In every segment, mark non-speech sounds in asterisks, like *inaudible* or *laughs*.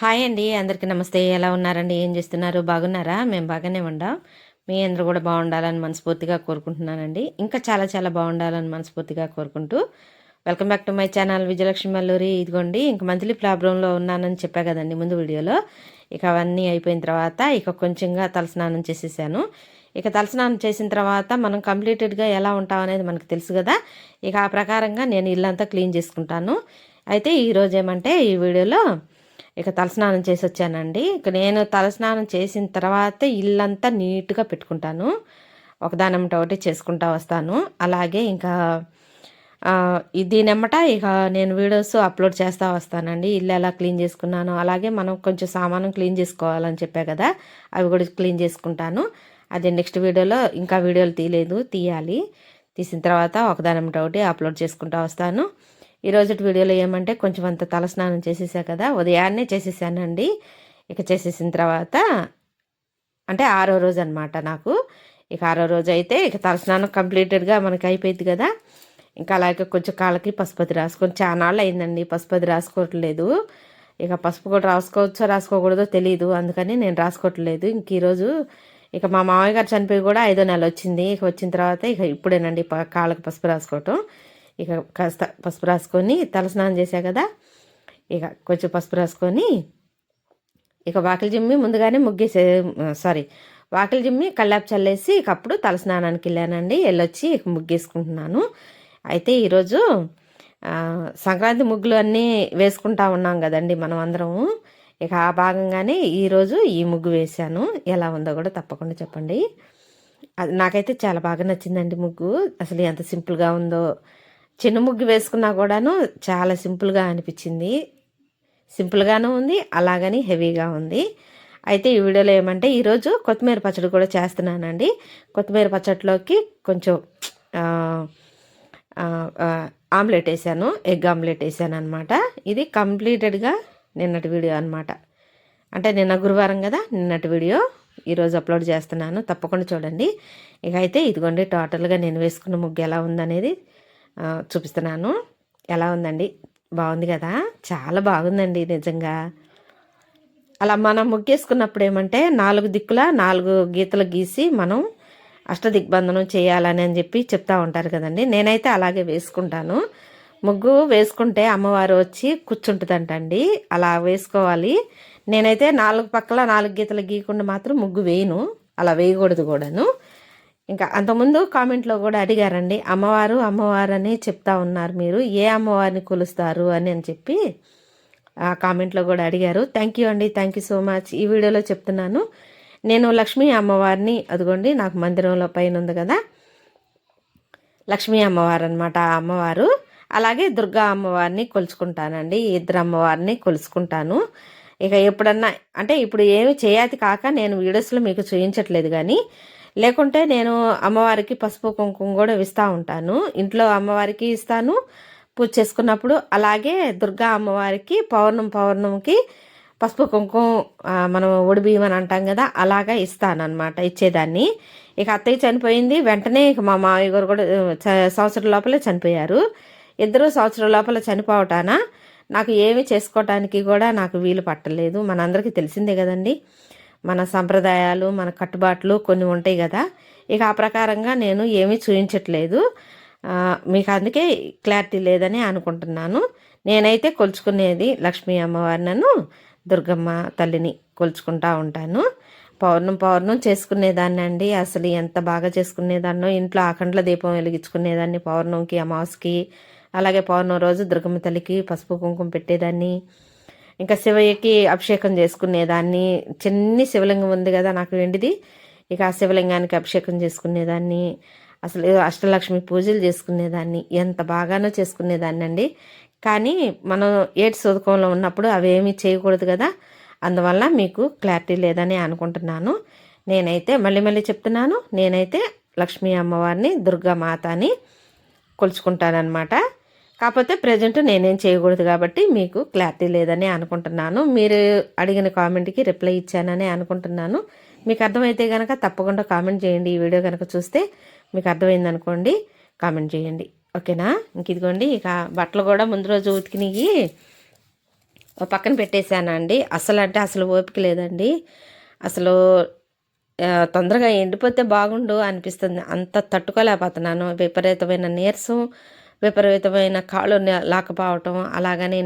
Hi అండి అందరికీ నమస్తే. ఎలా ఉన్నారండి? ఏం చేస్తున్నారు? బాగున్నారా? మేము బాగానే ఉండాం. మీ అందరూ కూడా బాగుండాలని మనస్ఫూర్తిగా కోరుకుంటున్నానండి. ఇంకా చాలా చాలా బాగుండాలని మనస్ఫూర్తిగా కోరుకుంటూ welcome back to my channel Vijayalakshmi Malluri. ఇదిగోండి ఇంక మంత్లీ ప్రాబ్లంలో ఉన్నానని చెప్పా కదండి ముందు వీడియోలో. ఇక అవన్నీ అయిపోయిన తర్వాత ఇక కొంచెంగా తలస్నానం చేసేసాను. ఇక తలస్నానం చేసిన తర్వాత మనం కంప్లీటెడ్గా ఎలా ఉంటాం అనేది మనకు తెలుసు కదా. ఇక ఆ ప్రకారంగా నేను ఇల్లంతా క్లీన్ చేసుకుంటాను. అయితే ఈరోజు ఏమంటే ఈ వీడియోలో ఇక తలస్నానం చేసి వచ్చానండి ఇక నేను తలస్నానం చేసిన తర్వాత ఇల్లంతా నీట్గా పెట్టుకుంటాను. ఒకదానమ్మట ఒకటి చేసుకుంటా వస్తాను. అలాగే ఇంకా దీనెమ్మట ఇక నేను వీడియోస్ అప్లోడ్ చేస్తూ వస్తానండి. ఇల్లు ఎలా క్లీన్ చేసుకున్నాను అలాగే మనం కొంచెం సామానం క్లీన్ చేసుకోవాలని చెప్పా కదా అవి కూడా క్లీన్ చేసుకుంటాను. అదే నెక్స్ట్ వీడియోలో ఇంకా వీడియోలు తీయలేదు తీయాలి. తీసిన తర్వాత ఒకదానమ్మట ఒకటి అప్లోడ్ చేసుకుంటూ వస్తాను. ఈరోజు వీడియోలో ఏమంటే కొంచెం అంత తలస్నానం చేసేసా కదా ఉదయాన్నే చేసేసానండి. ఇక చేసేసిన తర్వాత అంటే ఆరో రోజు అనమాట నాకు. ఇక ఆరో రోజు అయితే ఇక తలస్నానం కంప్లీటెడ్గా మనకి అయిపోయింది కదా. ఇంకా అలాగే కొంచెం కాళ్ళకి పసుపతి రాసుకొని చాలా అయిందండి పసుపతి రాసుకోవట్లేదు. ఇక పసుపు కూడా రాసుకోవచ్చో రాసుకోకూడదో తెలియదు అందుకని నేను రాసుకోవట్లేదు. ఇంక ఈరోజు ఇక మా మామయ్య గారు చనిపోయి కూడా ఐదో నెల వచ్చింది. ఇక వచ్చిన తర్వాత ఇక ఇప్పుడేనండి కాళ్ళకి పసుపు రాసుకోవటం. ఇక కాస్త పసుపు రాసుకొని తలస్నానం చేశా కదా ఇక కొంచెం పసుపు రాసుకొని ఇక వాకిలి జిమ్మి ముందుగానే ముగ్గేసే సారీ వాకిలి జిమ్మి కళ్ళాపు చల్లేసి ఇక అప్పుడు తలస్నానానికి వెళ్ళానండి. వెళ్ళొచ్చి ఇక ముగ్గేసుకుంటున్నాను. అయితే ఈరోజు సంక్రాంతి ముగ్గులు అన్నీ వేసుకుంటా ఉన్నాం కదండి మనం అందరము ఇక ఆ భాగంగానే ఈరోజు ఈ ముగ్గు వేశాను. ఎలా ఉందో కూడా తప్పకుండా చెప్పండి. అది నాకైతే చాలా బాగా నచ్చిందండి ముగ్గు. అసలు ఎంత సింపుల్గా ఉందో చిన్న ముగ్గు వేసుకున్నా కూడాను చాలా సింపుల్గా అనిపించింది. సింపుల్గానూ ఉంది అలాగని హెవీగా ఉంది. అయితే ఈ వీడియోలో ఏమంటే ఈరోజు కొత్తిమీర పచ్చడి కూడా చేస్తున్నానండి. కొత్తిమీర పచ్చడిలోకి కొంచెం ఆమ్లెట్ వేసాను ఎగ్ ఆమ్లెట్ వేసాను అనమాట ఇది కంప్లీటెడ్గా నిన్నటి వీడియో అనమాట అంటే నిన్న గురువారం కదా నిన్నటి వీడియో. ఈరోజు అప్లోడ్ చేస్తున్నాను తప్పకుండా చూడండి. ఇక అయితే ఇదిగోండి టోటల్గా నేను వేసుకున్న ముగ్గు ఎలా ఉందనేది చూపిస్తున్నాను. ఎలా ఉందండి? బాగుంది కదా? చాలా బాగుందండి నిజంగా. అలా మనం ముగ్గేసుకున్నప్పుడు ఏమంటే నాలుగు దిక్కుల నాలుగు గీతలు గీసి మనం అష్టదిగ్బంధనం చేయాలని అని చెప్పి చెప్తా ఉంటారు కదండి. నేనైతే అలాగే వేసుకుంటాను. ముగ్గు వేసుకుంటే అమ్మవారు వచ్చి కూర్చుంటుందంటండి. అలా వేసుకోవాలి. నేనైతే నాలుగు పక్కల నాలుగు గీతలు గీయకుండా మాత్రం ముగ్గు వేయను. అలా వేయకూడదు కూడాను. ఇంకా అంతకుముందు కామెంట్లో కూడా అడిగారండి అమ్మవారు అమ్మవారు అని చెప్తా ఉన్నారు మీరు ఏ అమ్మవారిని కొలుస్తారు అని అని చెప్పి ఆ కామెంట్లో కూడా అడిగారు. థ్యాంక్ యూ అండి థ్యాంక్ యూ సో మచ్ ఈ వీడియోలో చెప్తున్నాను. నేను లక్ష్మీ అమ్మవారిని అదిగోండి నాకు మందిరంలో పైన ఉంది కదా లక్ష్మీ అమ్మవారు అనమాట ఆ అమ్మవారు. అలాగే దుర్గా అమ్మవారిని కొలుచుకుంటానండి ఇద్దరు అమ్మవారిని కొలుసుకుంటాను ఇక ఎప్పుడన్నా అంటే ఇప్పుడు ఏమి చేయాతి కాక నేను వీడియోస్లో మీకు చూపించట్లేదు కానీ లేకుంటే నేను అమ్మవారికి పసుపు కుంకుమ కూడా ఇస్తూ ఉంటాను. ఇంట్లో అమ్మవారికి ఇస్తాను. పూజ చేసుకున్నప్పుడు అలాగే దుర్గా అమ్మవారికి పౌర్ణం పౌర్ణంకి పసుపు కుంకుమ మనం బియ్యం అని అంటాం కదా అలాగా ఇస్తాను ఇచ్చేదాన్ని. ఇక అత్తయ్య చనిపోయింది. వెంటనే ఇక మా మామయ్య గారు కూడా సంవత్సరం లోపలే చనిపోయారు. ఇద్దరు సంవత్సరం లోపల చనిపోవటాన నాకు ఏమి చేసుకోవటానికి కూడా నాకు వీలు పట్టలేదు. మనందరికీ తెలిసిందే కదండి. మన సంప్రదాయాలు మన కట్టుబాట్లు కొన్ని ఉంటాయి కదా. ఇక ఆ ప్రకారంగా నేను ఏమీ చూపించట్లేదు మీకు అందుకే క్లారిటీ లేదని అనుకుంటున్నాను. నేనైతే కొలుచుకునేది లక్ష్మీ అమ్మవారినను దుర్గమ్మ తల్లిని కొలుచుకుంటా ఉంటాను. పౌర్ణం పౌర్ణం చేసుకునేదాన్ని అండి అసలు ఎంత బాగా చేసుకునేదాన్నో ఇంట్లో ఆఖండ్ల దీపం వెలిగించుకునేదాన్ని పౌర్ణంకి అమావాస్కి అలాగే పౌర్ణం రోజు దుర్గమ్మ తల్లికి పసుపు కుంకుమ పెట్టేదాన్ని. ఇంకా శివయ్యకి అభిషేకం చేసుకునేదాన్ని. చిన్ని శివలింగం ఉంది కదా నాకు వెండిది. ఇక ఆ శివలింగానికి అభిషేకం చేసుకునేదాన్ని. అసలు అష్టలక్ష్మి పూజలు చేసుకునేదాన్ని. ఎంత బాగానో చేసుకునేదాన్ని అండి. కానీ మనం ఏటి సుదకంలో ఉన్నప్పుడు అవేమీ చేయకూడదు కదా. అందువల్ల మీకు క్లారిటీ లేదని అనుకుంటున్నాను. నేనైతే మళ్ళీ మళ్ళీ చెప్తున్నాను. నేనైతే లక్ష్మీ అమ్మవారిని దుర్గామాతని కొలుచుకుంటానన్నమాట. కాకపోతే ప్రజెంట్ నేనేం చేయకూడదు కాబట్టి మీకు క్లారిటీ లేదని అనుకుంటున్నాను. మీరు అడిగిన కామెంట్కి రిప్లై ఇచ్చానని అనుకుంటున్నాను. మీకు అర్థమైతే కనుక తప్పకుండా కామెంట్ చేయండి. ఈ వీడియో కనుక చూస్తే మీకు అర్థమైంది అనుకోండి కామెంట్ చేయండి. ఓకేనా ఇంక ఇదిగోండి ఇక బట్టలు కూడా ముందు రోజు ఉతికినవి పక్కన పెట్టేశానండి. అసలు అంటే అసలు ఓపిక లేదండి. అసలు తొందరగా ఎండిపోతే బాగుండు అనిపిస్తుంది. అంత తట్టుకోలేకపోతున్నాను. విపరీతమైన నీరసం. విపరీతమైన కాళ్ళు లేకపోవటం అలాగని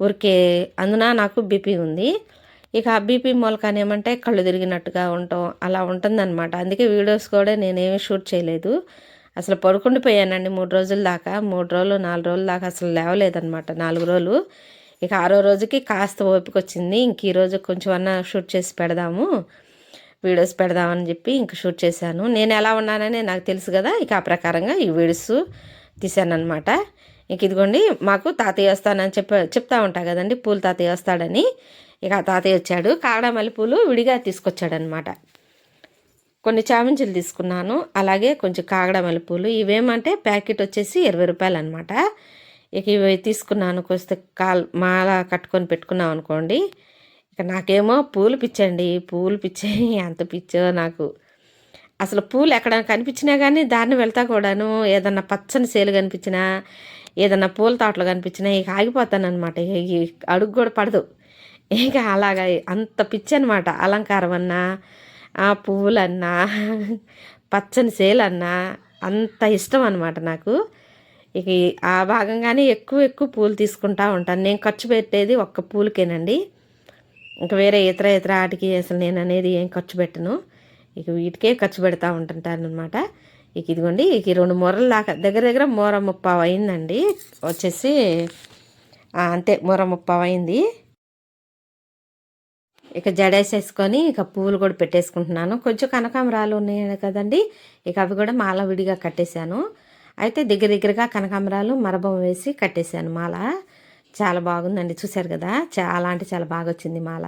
ఊరికే అందున నాకు బీపీ ఉంది. ఇక ఆ బీపీ మూలకాన్ని ఏమంటే కళ్ళు తిరిగినట్టుగా ఉండటం అలా ఉంటుందన్నమాట. అందుకే వీడియోస్ కూడా నేనేమి షూట్ చేయలేదు. అసలు పడుకుండిపోయానండి మూడు రోజుల దాకా. మూడు రోజులు నాలుగు రోజుల దాకా అసలు లేవలేదన్నమాట. నాలుగు రోజులు. ఇక ఆరో రోజుకి కాస్త ఓపిక వచ్చింది ఇంక ఈ రోజు కొంచెం అన్న షూట్ చేసి పెడదాము వీడియోస్ పెడదామని చెప్పి ఇంక షూట్ చేశాను. నేను ఎలా ఉన్నానని నాకు తెలుసు కదా. ఇక ఆ ప్రకారంగా ఈ వీడియోస్ తీశాను అనమాట ఇంక ఇదిగోండి మాకు తాతయ్య వస్తానని చెప్ప చెప్తా ఉంటా కదండి పూలు తాతయ్య వస్తాడని. ఇక తాతయ్య వచ్చాడు కాగడ మల్లెపూలు విడిగా తీసుకొచ్చాడనమాట కొన్ని చామంచులు తీసుకున్నాను అలాగే కొంచెం కాగడ మల్లెపూలు ఇవేమంటే ప్యాకెట్ వచ్చేసి ఇరవై రూపాయలు అనమాట ఇక ఇవి తీసుకున్నాను కొస్తే కాల్ మాల కట్టుకొని పెట్టుకున్నాం అనుకోండి ఇక నాకేమో పూలు పిచ్చండి పూలు పిచ్చే *laughs* ఎంత పిచ్చో నాకు. అసలు పూలు ఎక్కడ కనిపించినా కానీ దారిని వెళ్తా కూడాను. ఏదన్నా పచ్చని సేలు కనిపించినా ఏదన్నా పూల తోటలు కనిపించినా ఇక ఆగిపోతాను అనమాట ఈ అడుగు కూడా పడదు. ఇక అలాగా అంత పిచ్చి అనమాట అలంకారం అన్నా ఆ పువ్వులన్నా పచ్చని సేలన్నా అంత ఇష్టం అనమాట నాకు. ఇక ఈ- ఆ భాగంగానే ఎక్కువ ఎక్కువ పూలు తీసుకుంటా ఉంటాను. నేను ఖర్చు పెట్టేది ఒక్క పూలకేనండి. ఇంకా వేరే ఇతర ఇతర ఆటికి అసలు నేను అనేది ఏం ఖర్చు పెట్టను. ఇక వీటికే ఖర్చు పెడతా ఉంటుంటాను అనమాట ఇక ఇదిగోండి ఇక రెండు మూరలు దాకా దగ్గర దగ్గర మూర ముప్పావు అయిందండి. వచ్చేసి అంతే మూర ముప్పావు అయింది. ఇక జడేసేసుకొని ఇక పువ్వులు కూడా పెట్టేసుకుంటున్నాను. కొంచెం కనకాంబరాలు ఉన్నాయి కదండి ఇక అవి కూడా మాల విడిగా కట్టేశాను. అయితే దగ్గర దగ్గరగా కనకాంబరాలు మరబం వేసి కట్టేశాను మాల. చాలా బాగుందండి చూశారు కదా? చాలా అంటే చాలా బాగా వచ్చింది మాల.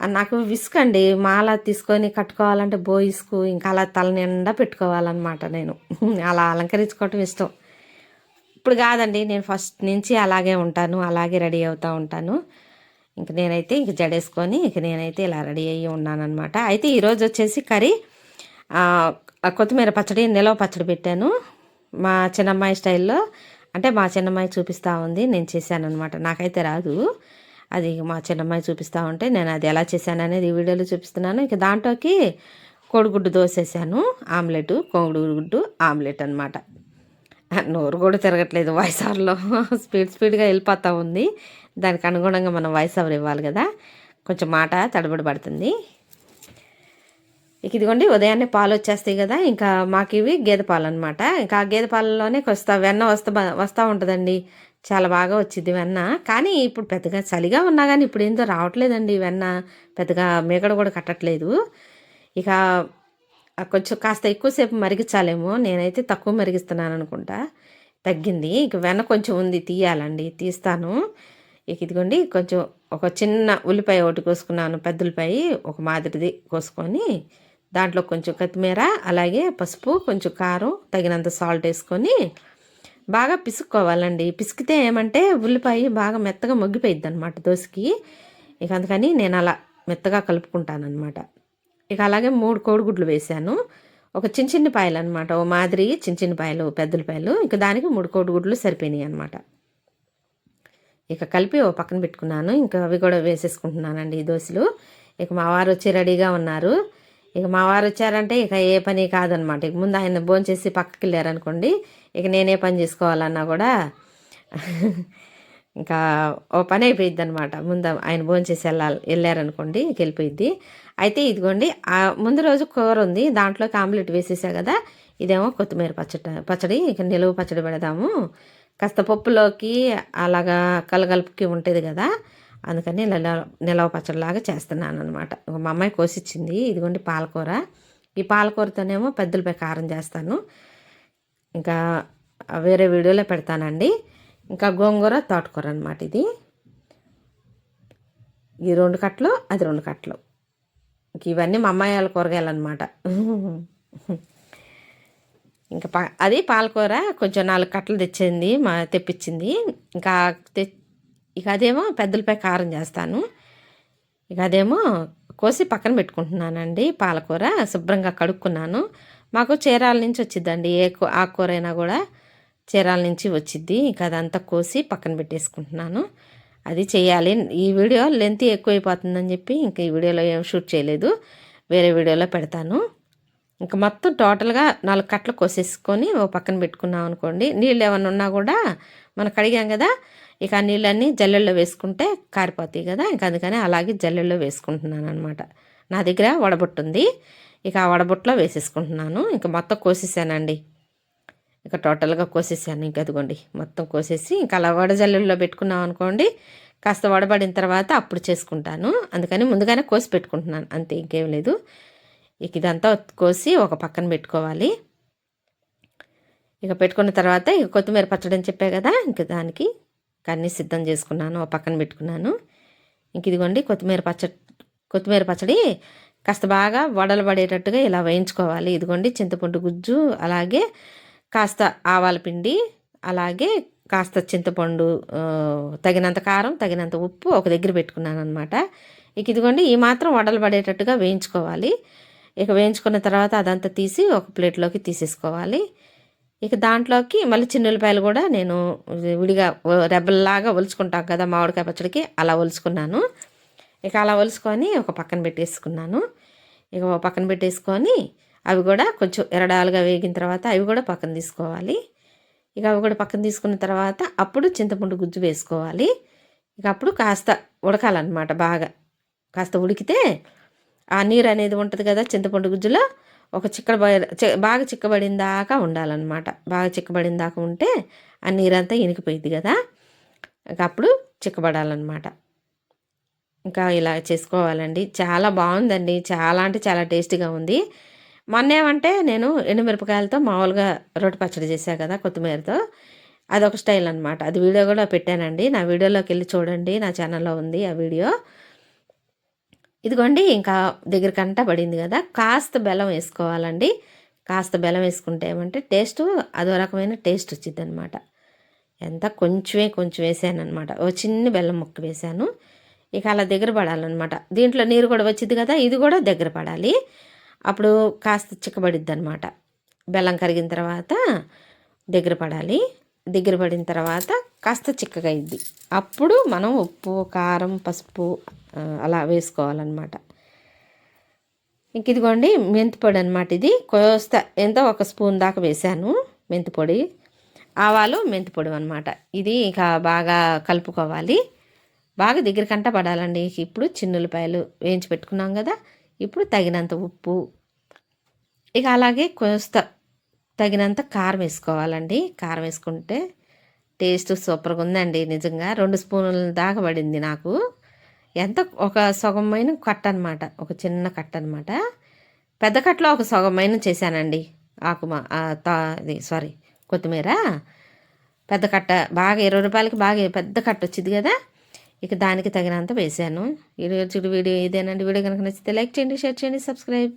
నాకు విసుక్ అండి మాల తీసుకొని కట్టుకోవాలంటే బోయిస్కు ఇంకా అలా తల నిండా పెట్టుకోవాలన్నమాట నేను. అలా అలంకరించుకోవటం ఇష్టం. ఇప్పుడు కాదండి నేను ఫస్ట్ నుంచి అలాగే ఉంటాను అలాగే రెడీ అవుతూ ఉంటాను. ఇంక నేనైతే ఇంక జడేసుకొని ఇంక నేనైతే ఇలా రెడీ అయ్యి ఉన్నానమాట అయితే ఈరోజు వచ్చేసి కర్రీ కొత్తిమీర పచ్చడి నిలవ పచ్చడి పెట్టాను. మా చిన్నమ్మాయి స్టైల్లో అంటే మా చిన్నమ్మాయి చూపిస్తూ ఉంది నేను చేశాను అనమాట నాకైతే రాదు. అది మా చిన్నమ్మాయి చూపిస్తూ ఉంటే నేను అది ఎలా చేశాను అనేది ఈ వీడియోలో చూపిస్తున్నాను. ఇక దాంట్లోకి కోడిగుడ్డు దోసేసాను ఆమ్లెట్ కోడిగుడ్డు ఆమ్లెట్ అనమాట నోరు కూడా తిరగట్లేదు వాయిస్ ఓవర్లో స్పీడ్ స్పీడ్గా వెళ్ళిపోతూ ఉంది. దానికి అనుగుణంగా మనం వాయిస్ ఓవర్ ఇవ్వాలి కదా. కొంచెం మాట తడబడి పడుతుంది. ఇక ఇదిగోండి ఉదయాన్నే పాలు వచ్చేస్తాయి కదా. ఇంకా మాకు ఇవి గేదె పాలు అనమాట ఇంకా ఆ గేదె పాలలోనే వస్తా వెన్న వస్తా వస్తూ ఉంటుందండి. చాలా బాగా వచ్చింది వెన్న. కానీ ఇప్పుడు పెద్దగా చలిగా ఉన్నా కానీ ఇప్పుడు ఏందో రావట్లేదండి వెన్న. పెద్దగా మేకడ కూడా కట్టట్లేదు. ఇక కొంచెం కాస్త ఎక్కువసేపు మరిగించాలేమో. నేనైతే తక్కువ మరిగిస్తున్నాను అనుకుంటా తగ్గింది. ఇక వెన్న కొంచెం ఉంది తీయాలండి. తీస్తాను. ఇక ఇదిగోండి కొంచెం ఒక చిన్న ఉల్లిపాయ ఒకటి కోసుకున్నాను పెద్ద ఉల్లిపాయ ఒక మాదిరిది కోసుకొని దాంట్లో కొంచెం కొత్తిమీర అలాగే పసుపు కొంచెం కారం తగినంత సాల్ట్ వేసుకొని బాగా పిసుక్కోవాలండి. పిసికితే ఏమంటే ఉల్లిపాయ బాగా మెత్తగా మొగ్గిపోయిద్ది అనమాట దోశకి. ఇక అందుకని నేను అలా మెత్తగా కలుపుకుంటాను అనమాట ఇక అలాగే మూడు కోడిగుడ్లు వేశాను ఒక చిన్న చిన్న పాయలు అనమాట ఓ మాదిరి చిన్న చిన్న పాయలు పెద్దల పాయలు. ఇక దానికి మూడు కోడిగుడ్లు సరిపోయినాయి అనమాట ఇక కలిపి ఓ పక్కన పెట్టుకున్నాను. ఇంకా అవి కూడా వేసేసుకుంటున్నానండి ఈ దోశలు. ఇక మా వారు వచ్చి రెడీగా ఉన్నారు. ఇక మా వారు వచ్చారంటే ఇక ఏ పని కాదనమాట ఇక ముందు ఆయన భోంచేసి పక్కకి వెళ్ళారనుకోండి ఇక నేనే పని చేసుకోవాలన్నా కూడా ఇంకా ఓ పని అయిపోయిద్ది అనమాట ముందు ఆయన భోంచేసి వెళ్ళాలి వెళ్ళారనుకోండి ఇక వెళ్ళిపోయిద్ది. అయితే ఇదిగోండి ముందు రోజు కూర ఉంది దాంట్లోకి ఆమ్లెట్ వేసేసా కదా ఇదేమో కొత్తిమీర పచ్చడి పచ్చడి ఇక నిలువ పచ్చడి పెడదాము. కాస్త పప్పులోకి అలాగా కలగలుపుకి ఉంటుంది కదా అందుకని నిలవ నిలవ పచ్చడిలాగా చేస్తున్నాను అనమాట మా అమ్మాయి కోసిచ్చింది ఇదిగోండి పాలకూర. ఈ పాలకూరతోనేమో పెద్దలపై కారం చేస్తాను. ఇంకా వేరే వీడియోలో పెడతానండి. ఇంకా గోంగూర తోటకూర అనమాట ఇది. ఈ రెండు కట్టలు అది రెండు కట్టలు. ఇవన్నీ మా అమ్మాయి వాళ్ళ కూరగాయలు అనమాట ఇంకా పా అది పాలకూర కొంచెం నాలుగు కట్టలు తెచ్చింది మా తెప్పించింది. ఇంకా తె ఇక అదేమో పెద్దలపై కారం చేస్తాను. ఇక అదేమో కోసి పక్కన పెట్టుకుంటున్నానండి పాలకూర. శుభ్రంగా కడుక్కున్నాను. మాకు చీరాల నుంచి వచ్చిద్దండి. ఏ కూ- ఆకుకూర అయినా కూడా చీరాల నుంచి వచ్చిద్ది. ఇక అదంతా కోసి పక్కన పెట్టేసుకుంటున్నాను. అది చేయాలి. ఈ వీడియో లెంత్ ఎక్కువైపోతుందని చెప్పి ఇంకా ఈ వీడియోలో ఏం షూట్ చేయలేదు. వేరే వీడియోలో పెడతాను. ఇంకా మొత్తం టోటల్గా నాలుగు కట్టలు కోసేసుకొని ఓ పక్కన పెట్టుకున్నాం అనుకోండి. నీళ్ళు ఏమైనా ఉన్నా కూడా మనం కడిగాం కదా ఇక ఆ నీళ్ళన్నీ జల్లెల్లో వేసుకుంటే కారిపోతాయి కదా. ఇంకా అందుకని అలాగే జల్లెల్లో వేసుకుంటున్నాను అనమాట నా దగ్గర వడబొట్టుంది. ఇక ఆ వడబుట్లో వేసేసుకుంటున్నాను. ఇంకా మొత్తం కోసేసానండి. ఇక టోటల్గా కోసేసాను. ఇంక అదిగోండి మొత్తం కోసేసి ఇంకా అలా వడజల్లుల్లో పెట్టుకున్నాం అనుకోండి కాస్త వడబడిన తర్వాత అప్పుడు చేసుకుంటాను. అందుకని ముందుగానే కోసి పెట్టుకుంటున్నాను. అంతే ఇంకేం లేదు. ఇక ఇదంతా కోసి ఒక పక్కన పెట్టుకోవాలి. ఇక పెట్టుకున్న తర్వాత ఇక కొత్తిమీర పచ్చడి అని చెప్పే కదా ఇంక దానికి కన్నీ సిద్ధం చేసుకున్నాను. ఒక పక్కన పెట్టుకున్నాను. ఇంక ఇదిగోండి కొత్తిమీర పచ్చడి కొత్తిమీర పచ్చడి కాస్త బాగా వడలు పడేటట్టుగా ఇలా వేయించుకోవాలి. ఇదిగోండి చింతపండు గుజ్జు అలాగే కాస్త ఆవాల పిండి అలాగే కాస్త చింతపండు తగినంత కారం తగినంత ఉప్పు ఒక దగ్గర పెట్టుకున్నాను అనమాట ఇక ఇదిగోండి ఈ మాత్రం వడలు పడేటట్టుగా వేయించుకోవాలి. ఇక వేయించుకున్న తర్వాత అదంతా తీసి ఒక ప్లేట్లోకి తీసేసుకోవాలి. ఇక దాంట్లోకి మళ్ళీ చిన్నులపాయలు కూడా నేను విడిగా రెబ్బల్లాగా ఒలుచుకుంటాం కదా మామిడికాయ పచ్చడికి అలా ఒలుచుకున్నాను. ఇక అలా ఒలుచుకొని ఒక పక్కన పెట్టేసుకున్నాను. ఇక పక్కన పెట్టేసుకొని అవి కూడా కొంచెం ఎరడాలుగా వేగిన తర్వాత అవి కూడా పక్కన తీసుకోవాలి. ఇక అవి కూడా పక్కన తీసుకున్న తర్వాత అప్పుడు చింతపండు గుజ్జు వేసుకోవాలి. ఇక అప్పుడు కాస్త ఉడకాలన్నమాట బాగా. కాస్త ఉడికితే ఆ నీరు అనేది ఉంటుంది కదా చింతపండు గుజ్జులో ఒక చిక్కడ బాగా చిక్కబడిన దాకా ఉండాలన్నమాట. బాగా చిక్కబడిన దాకా ఉంటే ఆ నీరంతా ఇనికిపోయింది కదా. అప్పుడు చిక్కబడాలన్నమాట. ఇంకా ఇలా చేసుకోవాలండి. చాలా బాగుందండి. చాలా అంటే చాలా టేస్టీగా ఉంది. మొన్న ఏమంటే నేను ఎండుమిరపకాయలతో మామూలుగా రొట్టె పచ్చడి చేశాను కదా కొత్తిమీరతో. అదొక స్టైల్ అనమాట అది వీడియో కూడా పెట్టానండి. నా వీడియోలోకి వెళ్ళి చూడండి. నా ఛానల్లో ఉంది ఆ వీడియో. ఇదిగోండి ఇంకా దగ్గరకంట పడింది కదా. కాస్త బెల్లం వేసుకోవాలండి. కాస్త బెల్లం వేసుకుంటే ఏమంటే టేస్ట్ అదో రకమైన టేస్ట్ వచ్చింది అనమాట ఎంత కొంచెమే కొంచెం వేసాను అనమాట ఓ చిన్న బెల్లం ముక్క వేసాను. ఇక అలా దగ్గర పడాలన్నమాట. దీంట్లో నీరు కూడా వచ్చింది కదా ఇది కూడా దగ్గర పడాలి. అప్పుడు కాస్త చిక్కబడిద్ది అనమాట బెల్లం కరిగిన తర్వాత దగ్గర పడాలి. దగ్గర పడిన తర్వాత కాస్త చిక్కగా అయింది అప్పుడు మనం ఉప్పు కారం పసుపు అలా వేసుకోవాలన్నమాట. ఇంక ఇదిగోండి మెంతిపొడి అనమాట ఇది. కోస్త ఎంతో ఒక స్పూన్ దాకా వేసాను మెంతిపొడి ఆవాలు మెంతిపొడి అనమాట ఇది ఇక బాగా కలుపుకోవాలి. బాగా దగ్గర కంట పడాలండి. ఇప్పుడు చిన్నులపాయలు వేయించి పెట్టుకున్నాం కదా. ఇప్పుడు తగినంత ఉప్పు. ఇక అలాగే కొంత తగినంత కారం వేసుకోవాలండి. కారం వేసుకుంటే టేస్ట్ సూపర్గా ఉందండి. నిజంగా రెండు స్పూన్ల దాకా పడింది నాకు. ఎంత ఒక సగమైన కట్ట అనమాట ఒక చిన్న కట్ట అనమాట పెద్ద కట్టలో ఒక సగమైన చేశానండి. ఆకుమా అది సారీ కొత్తిమీర. పెద్ద కట్ట బాగా ఇరవై రూపాయలకి బాగా పెద్ద కట్ట వచ్చింది కదా. ఇక దానికి తగినంత వేసాను ఈరోజు వీడియో ఇదేనండి. వీడియో కనుక నచ్చితే లైక్ చేయండి షేర్ చేయండి సబ్స్క్రైబ్.